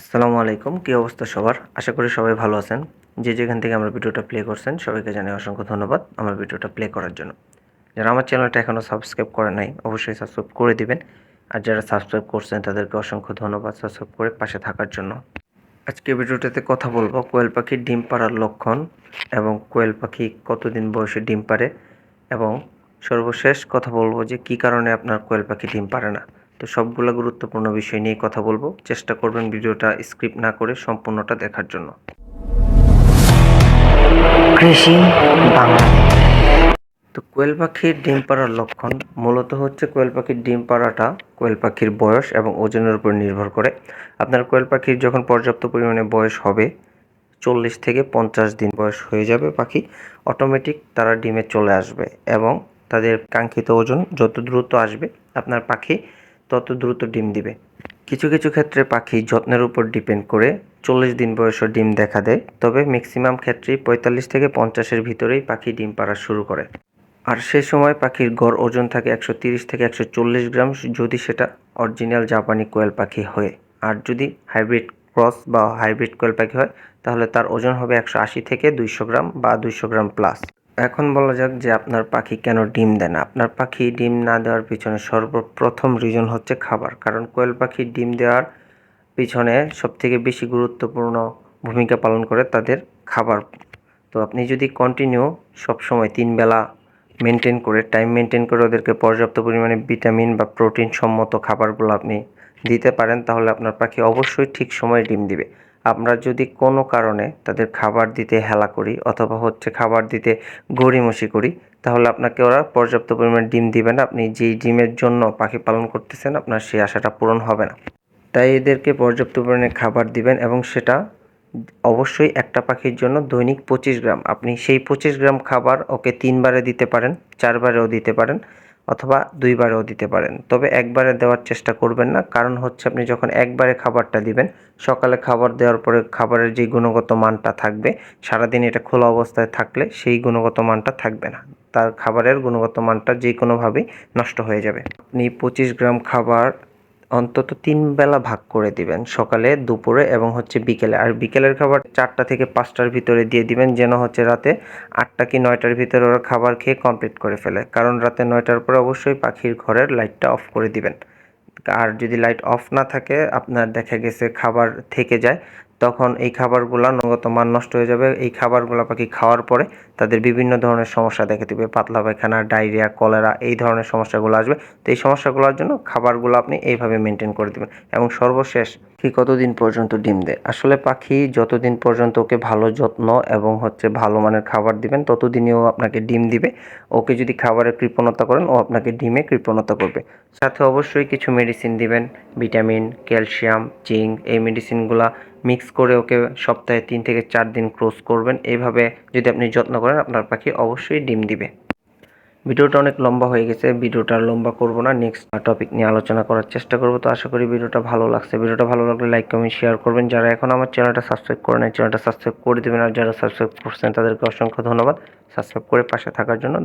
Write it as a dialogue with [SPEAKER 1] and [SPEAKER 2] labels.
[SPEAKER 1] আসসালামু আলাইকুম। কী অবস্থা সবার? আশা করি সবাই ভালো আছেন। যে যেখান থেকে আমার ভিডিওটা প্লে করছেন, সবাইকে জানাই অসংখ্য ধন্যবাদ আমার ভিডিওটা প্লে করার জন্য। যারা আমার চ্যানেলটা এখনও সাবস্ক্রাইব করে নাই, অবশ্যই সাবস্ক্রাইব করে দিবেন। আর যারা সাবস্ক্রাইব করছেন, তাদেরকে অসংখ্য ধন্যবাদ সাবস্ক্রাইব করে পাশে থাকার জন্য। আজকে ভিডিওটাতে কথা বলব কোয়েল পাখির ডিম পাড়ার লক্ষণ এবং কোয়েল পাখি কতদিন বয়সে ডিম পারে এবং সর্বশেষ কথা বলব যে কী কারণে আপনার কোয়েল পাখি ডিম পারে না। তো সবগুলো গুরুত্বপূর্ণ বিষয় নিয়ে কথা বলব। চেষ্টা করবেন ভিডিওটা স্ক্রিপ্ট না করে সম্পূর্ণটা দেখার জন্য।
[SPEAKER 2] কৃষি
[SPEAKER 1] তো কোয়েল পাখির ডিম পাড়ার লক্ষণ মূলত হচ্ছে কোয়েল পাখির ডিম পাড়াটা কোয়েল পাখির বয়স এবং ওজনের উপর নির্ভর করে। আপনার কোয়েল পাখির যখন পর্যাপ্ত পরিমাণে বয়স হবে চল্লিশ থেকে পঞ্চাশ দিন বয়স হয়ে যাবে পাখি অটোমেটিক তারা ডিমে চলে আসবে এবং তাদের কাঙ্ক্ষিত ওজন যত দ্রুত আসবে আপনার পাখি তত দ্রুত ডিম দিবে। কিছু কিছু ক্ষেত্রে পাখি যত্নের উপর ডিপেন্ড করে চল্লিশ দিন বয়সে ডিম দেখা দেয়, তবে ম্যাক্সিমাম ক্ষেত্রেই পঁয়তাল্লিশ থেকে পঞ্চাশের ভিতরেই পাখি ডিম পাড়া শুরু করে। আর সে সময় পাখির গড় ওজন থাকে একশো তিরিশ থেকে একশো চল্লিশ গ্রাম, যদি সেটা অরিজিনাল জাপানি কোয়েল পাখি হয়। আর যদি হাইব্রিড ক্রস বা হাইব্রিড কোয়েল পাখি হয়, তাহলে তার ওজন হবে একশো আশি থেকে দুইশো গ্রাম বা দুইশো গ্রাম প্লাস। এখন বলা যাক যে আপনার পাখি কেন ডিম দেয় না। আপনার পাখি ডিম না দেওয়ার পিছনে সর্বপ্রথম রিজন হচ্ছে খাবার। কারণ কোয়েল পাখি ডিম দেওয়ার পিছনে সবথেকে বেশি গুরুত্বপূর্ণ ভূমিকা পালন করে তাদের খাবার। তো আপনি যদি কন্টিনিউ সবসময় তিন বেলা মেনটেন করে টাইম মেনটেন করে ওদেরকে পর্যাপ্ত পরিমাণে ভিটামিন বা প্রোটিন সম্মত খাবারগুলো আপনি দিতে পারেন, তাহলে আপনার পাখি অবশ্যই ঠিক সময়ে ডিম দিবে। আমরা যদি কোনো কারণে তাদের খাবার দিতে হেলা করি অথবা হচ্ছে খাবার দিতে গড়িমসি করি, তাহলে আপনাকে ওরা পর্যাপ্ত পরিমাণে ডিম দিবে না। আপনি যেই ডিমের জন্য পাখি পালন করতেছেন, আপনার সেই আশাটা পূরণ হবে না। তাই এদেরকে পর্যাপ্ত পরিমাণে খাবার দিবেন এবং সেটা অবশ্যই একটা পাখির জন্য দৈনিক পঁচিশ গ্রাম। আপনি সেই পঁচিশ গ্রাম খাবার ওকে তিনবারে দিতে পারেন, চারবারেও দিতে পারেন। অথবা দুইবারেও দিতে পারেন। তবে একবারে দেওয়ার চেষ্টা করবেন না। কারণ হচ্ছে আপনি যখন একবারে খাবারটা দিবেন, সকালে খাবার দেওয়ার পরে খাবারের যে গুণগত মানটা থাকবে, সারাদিন এটা খোলা অবস্থায় থাকলে সেই গুণগত মানটা থাকবে না। তার খাবারের গুণগত মানটা যে কোনোভাবেই নষ্ট হয়ে যাবে। আপনি পঁচিশ গ্রাম খাবার অন্তত তিন বেলা ভাগ করে দিবেন, সকালে, দুপুরে এবং হচ্ছে বিকেলে। আর বিকেলের খাবার চারটা থেকে পাঁচটার ভিতরে দিয়ে দিবেন, যেন হচ্ছে রাতে আটটা কি নয়টার ভিতরে ওরা খাবার খেয়ে কমপ্লিট করে ফেলে। কারণ রাতে নয়টার পরে অবশ্যই পাখির ঘরের লাইটটা অফ করে দিবেন। আর যদি লাইট অফ না থাকে, আপনার দেখা গেছে খাবার থেকে যায়, তখন এই খাবারগুলো নগত মান নষ্ট হয়ে যাবে। এই খাবারগুলো পাখি খাওয়ার পরে তাদের বিভিন্ন ধরনের সমস্যা দেখা দিবে, পাতলা পায়খানা, ডায়রিয়া, কলেরা, এই ধরনের সমস্যাগুলো আসবে। তো এই সমস্যাগুলোর জন্য খাবারগুলো আপনি এইভাবে মেনটেন করে দেবেন এবং সর্বশেষ কি কতদিন পর্যন্ত ডিম দেয়? আসলে পাখি যতদিন পর্যন্ত ওকে ভালো যত্ন এবং হচ্ছে ভালো মানের খাবার দিবেন, ততদিনই ও আপনাকে ডিম দিবে। ওকে যদি খাবারের কৃপণতা করেন, ও আপনাকে ডিমে কৃপণতা করবে। সাথে অবশ্যই কিছু মেডিসিন দিবেন ভিটামিন ক্যালসিয়াম জিঙ্ক এই মেডিসিনগুলা মিক্স করে ওকে সপ্তাহে তিন থেকে চার দিন ক্রস করবেন। এইভাবে যদি আপনি যত্ন করেন আপনার পাখি অবশ্যই ডিম দিবে। ভিডিওটা অনেক লম্বা হয়ে গেছে, ভিডিওটা লম্বা করব না। নেক্সট টপিক নিয়ে আলোচনা করার চেষ্টা করব। তো আশা করি ভিডিওটা ভালো লাগছে। ভিডিওটা ভালো লাগলে লাইক কমেন্ট শেয়ার করবেন। যারা এখন আমার চ্যানেলটা সাবস্ক্রাইব করে নেয় চ্যানেলটা সাবস্ক্রাইব করে দেবেন। আর যারা সাবস্ক্রাইব করছেন, তাদেরকে অসংখ্য ধন্যবাদ। সাবস্ক্রাইব করে পাশে থাকার জন্য